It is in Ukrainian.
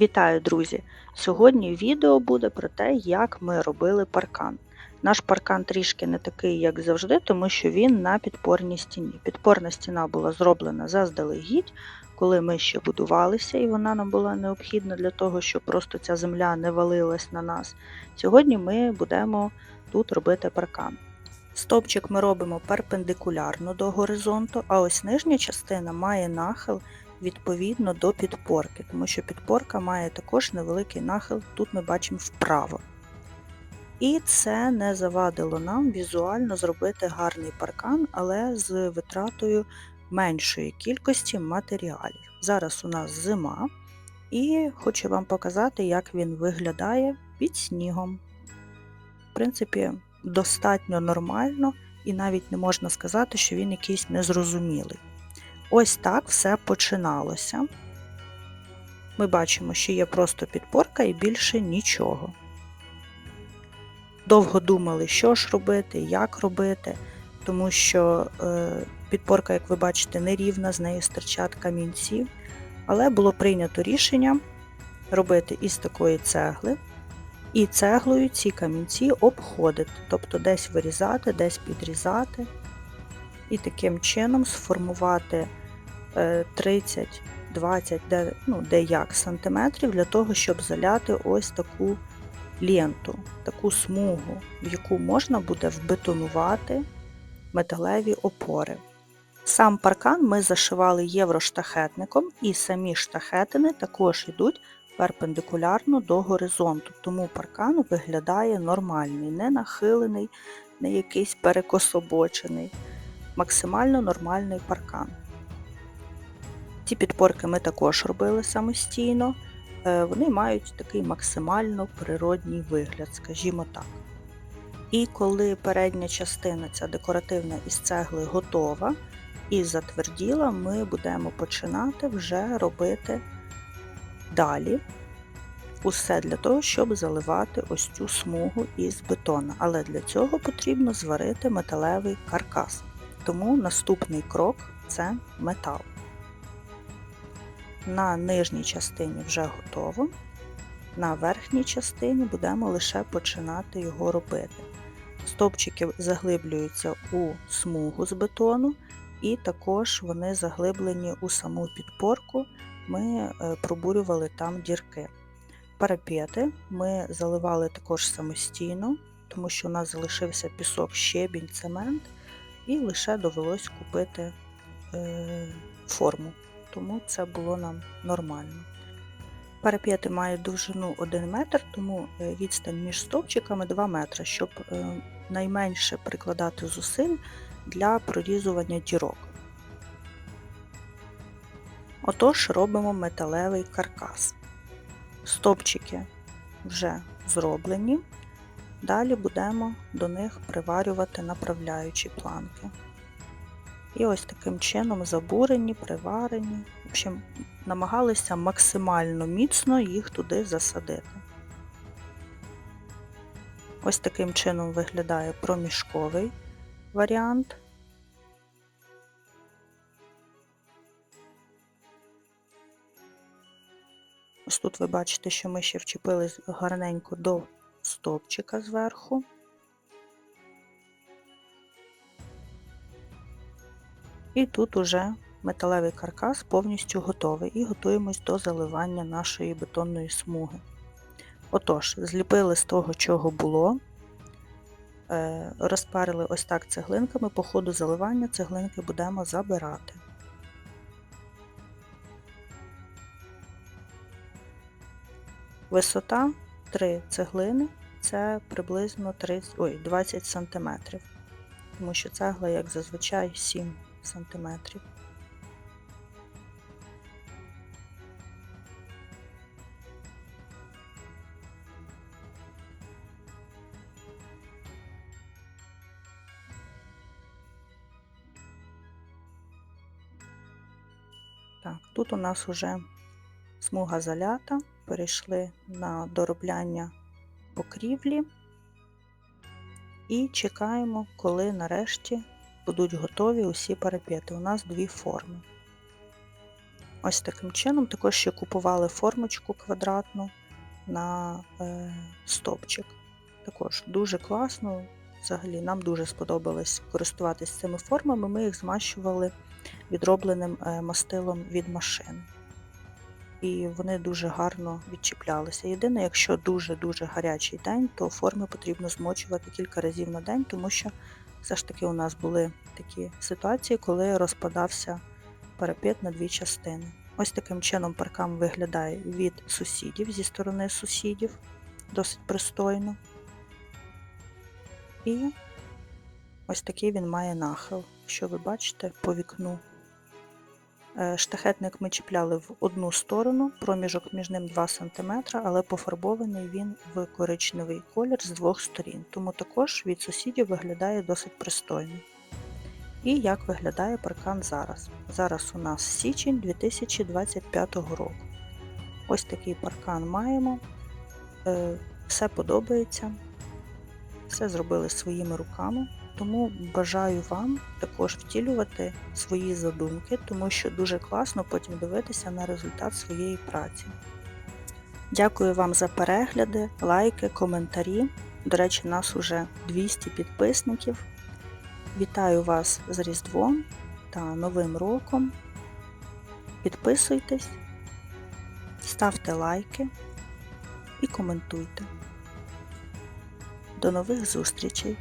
Вітаю, друзі! Сьогодні відео буде про те, як ми робили паркан. Наш паркан трішки не такий, як завжди, тому що він на підпорній стіні. Підпорна стіна була зроблена заздалегідь, коли ми ще будувалися, і вона нам була необхідна для того, щоб просто ця земля не валилась на нас. Сьогодні ми будемо тут робити паркан. Стовпчик ми робимо перпендикулярно до горизонту, а ось нижня частина має нахил відповідно до підпорки, тому що підпорка має також невеликий нахил, тут ми бачимо вправо. І це не завадило нам візуально зробити гарний паркан, але з витратою меншої кількості матеріалів. Зараз у нас зима, і хочу вам показати, як він виглядає під снігом. В принципі, достатньо нормально, і навіть не можна сказати, що він якийсь незрозумілий. Ось так все починалося. Ми бачимо, що є просто підпорка і більше нічого. Довго думали, що ж робити, як робити, тому що е, підпорка, як ви бачите, нерівна, з нею стирчать камінці. Але було прийнято рішення робити із такої цегли, і цеглою ці камінці обходити, тобто десь вирізати, десь підрізати, і таким чином сформувати 30, 20, де, ну, де як сантиметрів для того, щоб заляти ось таку ленту, таку смугу, в яку можна буде вбетонувати металеві опори. Сам паркан ми зашивали євроштахетником, і самі штахетини також йдуть перпендикулярно до горизонту, тому паркан виглядає нормальний, не нахилений, не якийсь перекособочений, максимально нормальний паркан. Ці підпорки ми також робили самостійно, е, вони мають такий максимально природній вигляд, скажімо так. І коли передня частина, ця декоративна із цегли готова і затверділа, ми будемо починати вже робити далі усе для того, щоб заливати ось цю смугу із бетона. Але для цього потрібно зварити металевий каркас. Тому наступний крок це метал. На нижній частині вже готово, на верхній частині будемо лише починати його робити. Стопчики заглиблюються у смугу з бетону, і також вони заглиблені у саму підпорку, ми е, пробурювали там дірки. Парапети ми заливали також самостійно, тому що у нас залишився пісок, щебінь, цемент, і лише довелось купити е, форму тому це було нам нормально. Парапети мають довжину 1 метр, тому е, відстань між стовпчиками 2 метри, щоб е, найменше прикладати зусиль для прорізування дірок. Отож, робимо металевий каркас. Стовпчики вже зроблені. Далі будемо до них приварювати направляючі планки. І ось таким чином забурені, приварені. В общем, намагалися максимально міцно їх туди засадити. Ось таким чином виглядає проміжковий варіант. Ось тут ви бачите, що ми ще вчепились гарненько до стовпчика зверху. І тут уже металевий каркас повністю готовий і готуємось до заливання нашої бетонної смуги. Отож, зліпили з того, чого було, е, розпарили ось так цеглинками, по ходу заливання цеглинки будемо забирати. Висота 3 цеглини це приблизно 30, ой, 20 см, тому що цегла, як зазвичай, 7 сантиметрів. Так, тут у нас вже смуга залята, перейшли на доробляння покрівлі і чекаємо, коли нарешті будуть готові усі парапети. У нас дві форми. Ось таким чином. Також ще купували формочку квадратну на е, стопчик. Також дуже класно. Взагалі нам дуже сподобалось користуватись цими формами. Ми їх змащували відробленим е, мастилом від машин. І вони дуже гарно відчіплялися. Єдине, якщо дуже-дуже гарячий день, то форми потрібно змочувати кілька разів на день, тому що все ж таки у нас були такі ситуації, коли розпадався парапет на дві частини. Ось таким чином паркан виглядає від сусідів, зі сторони сусідів, досить пристойно. І ось такий він має нахил, що ви бачите по вікну. Е, Штахетник ми чіпляли в одну сторону, проміжок між ним 2 см, але пофарбований він в коричневий колір з двох сторін, тому також від сусідів виглядає досить пристойно. І як виглядає паркан зараз? Зараз у нас січень 2025 року. Ось такий паркан маємо. Е, Все подобається. Все зробили своїми руками. Тому бажаю вам також втілювати свої задумки, тому що дуже класно потім дивитися на результат своєї праці. Дякую вам за перегляди, лайки, коментарі. До речі, нас уже 200 підписників. Вітаю вас з Різдвом та Новим роком. Підписуйтесь, ставте лайки і коментуйте. До нових зустрічей!